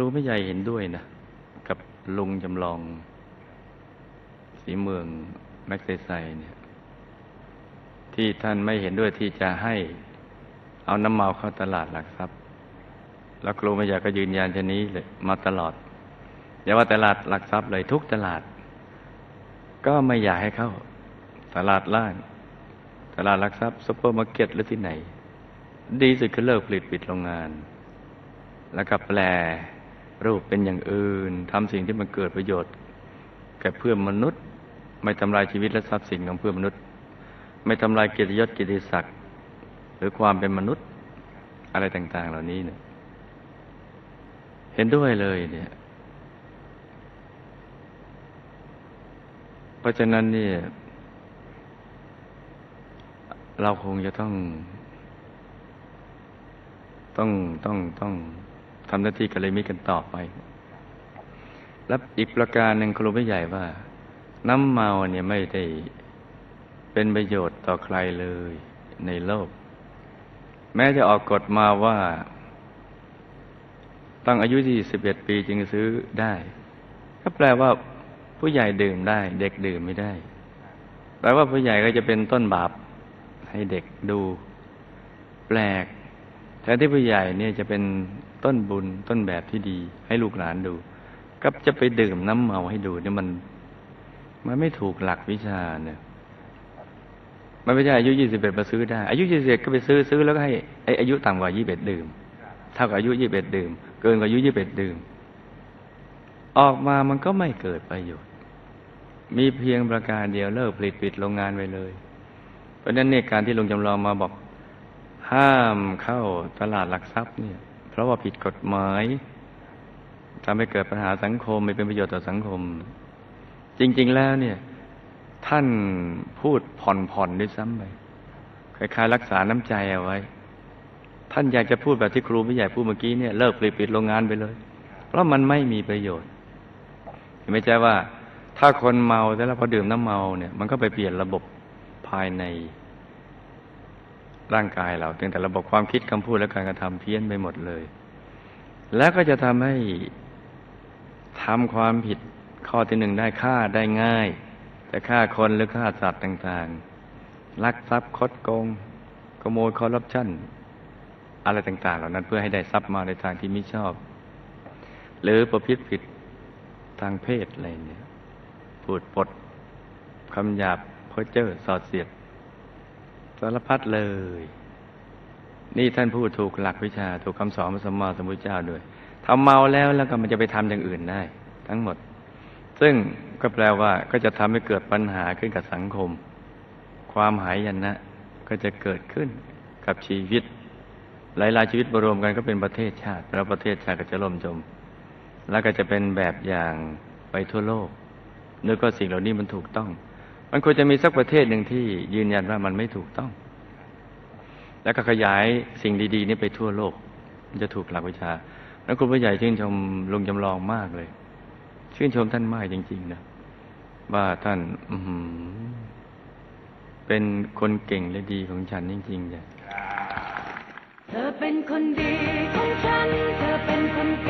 รูไม่ใหญ่เห็นด้วยนะ กับลุงจำลอง สีเมืองแม็กเซไซเนี่ย ที่ท่านไม่เห็นด้วยที่จะให้เอาน้ำเมาเข้าตลาดหลักทรัพย์ แล้วครูไม่อยากก็ยืนยันชนนี้เลยมาตลอดอย่าว่าตลาดหลักทรัพย์เลยทุกตลาด ก็ไม่อยากให้เข้า ตลาดล่าง ตลาดหลักทรัพย์ซุปเปอร์มาร์เก็ตหรือที่ไหน ดีสุดคือเลิกผลิตปิดโรงงาน แล้วก็แปล รูปเป็นอย่างอื่นทำสิ่งที่มันเกิดประโยชน์ แก่เพื่อนมนุษย์ ไม่ทำลายชีวิตและทรัพย์สินของเพื่อนมนุษย์ ไม่ทำลายเกียรติยศเกียรติศักดิ์หรือความเป็นมนุษย์อะไรต่าง ๆ เหล่านี้เนี่ย เห็นด้วยเลยเนี่ย เพราะฉะนั้นเนี่ย เราคงจะต้อง ต้องต้องต้อง ทำหน้าที่กัลยาณมิตรกันต่อไป และอีกประการหนึ่งครูไม่ใหญ่ว่า น้ำเมาเนี่ยไม่ได้เป็นประโยชน์ต่อใครเลยในโลก แม้จะออกกฎมาว่า ตั้งอายุที่สิบเอ็ดปีจึงซื้อได้ก็แปลว่าผู้ใหญ่ดื่มได้ เด็กดื่มไม่ได้แปลว่าผู้ใหญ่ก็จะเป็นต้นบาปให้เด็กดู แปลก แทนที่ผู้ใหญ่เนี่ยจะเป็นต้นบุญต้นแบบที่ดี ให้ลูกหลานดู ก็จะไปดื่มน้ำเมาให้ดูเนี่ยมัน มันไม่ถูกหลักวิชาเนี่ยมันไม่ใช่อายุยี่สิบเอ็ดมาซื้อได้ อายุยี่สิบเอ็ดก็ไปซื้อซื้อแล้วก็ให้ไออายุต่ำกว่ายี่สิบเอ็ดดื่มเท่ากับอายุยี่สิบเอ็ดดื่ม เกินกว่าอายุยี่สิบเอ็ดดื่ม ออกมามันก็ไม่เกิดประโยชน์ มีเพียงประการเดียวเลิกผลิตปิดโรงงานไปเลย เพราะฉะนั้นเนี่ยการที่ลุงจำลองมาบอก ห้ามเข้าตลาดหลักทรัพย์เนี่ย เพราะว่าผิดกฎหมายทำให้เกิดปัญหาสังคมไม่เป็นประโยชน์ต่อสังคม จริง ๆ แล้วเนี่ย ท่านพูดผ่อนๆด้วยซ้ำไปคล้ายๆรักษาน้ำใจเอาไว้ ท่านอยากจะพูดแบบที่ครูไม่ใหญ่พูดเมื่อกี้เนี่ยเลิกผลิตปิดโรงงานไปเลย เพราะมันไม่มีประโยชน์เห็นไหมจ๊ะว่า ถ้าคนเมาแล้วพอดื่มน้ำเมาเนี่ย มันก็ไปเปลี่ยนระบบภายใน ร่างกายเราตั้งแต่ระบบความคิดคำพูดและการกระทำเพี้ยนไปหมดเลย แล้วก็จะทำให้ทำความผิดข้อที่หนึ่งได้ฆ่าได้ง่าย จะฆ่าคนหรือฆ่าสัตว์ต่างๆ ลักทรัพย์คดโกงขโมยคอร์รัปชันอะไรต่าง ๆ เหล่านั้นเพื่อให้ได้ทรัพย์มาในทางที่ไม่ชอบ หรือประพฤติผิดทางเพศอะไรเนี่ยพูดปดคำหยาบเพ้อเจ้อสอดเสียด สารพัดเลย นี่ท่านพูดถูกหลักวิชา ถูกคำสอนพระสัมมาสัมพุทธเจ้าด้วยทำเมาแล้วแล้วก็มันจะไปทำอย่างอื่นได้ ทั้งหมด ซึ่งก็แปลว่าก็จะทำให้เกิดปัญหาขึ้นกับสังคม ความหายยันนะก็จะเกิดขึ้นกับชีวิต หลายๆชีวิตรวมกันก็เป็นประเทศชาติ แล้วประเทศชาติก็จะล่มจม แล้วก็จะเป็นแบบอย่างไปทั่วโลกนึกว่าสิ่งเหล่านี้มันถูกต้อง มันควรจะมีสักประเทศหนึ่งที่ยืนยันว่ามันไม่ถูกต้อง แล้วก็ขยายสิ่งดีๆนี้ไปทั่วโลก มันจะถูกหลักวิชา แล้วคุณผู้ใหญ่ชื่นชมลุงจำลองมากเลย ชื่นชมท่านมากจริง ๆ นะ ว่าท่านอืเป็นคนเก่งและดีของฉันจริงๆจ้ะเธอเป็นคนดีของฉัน เธอเป็นคนเก่ง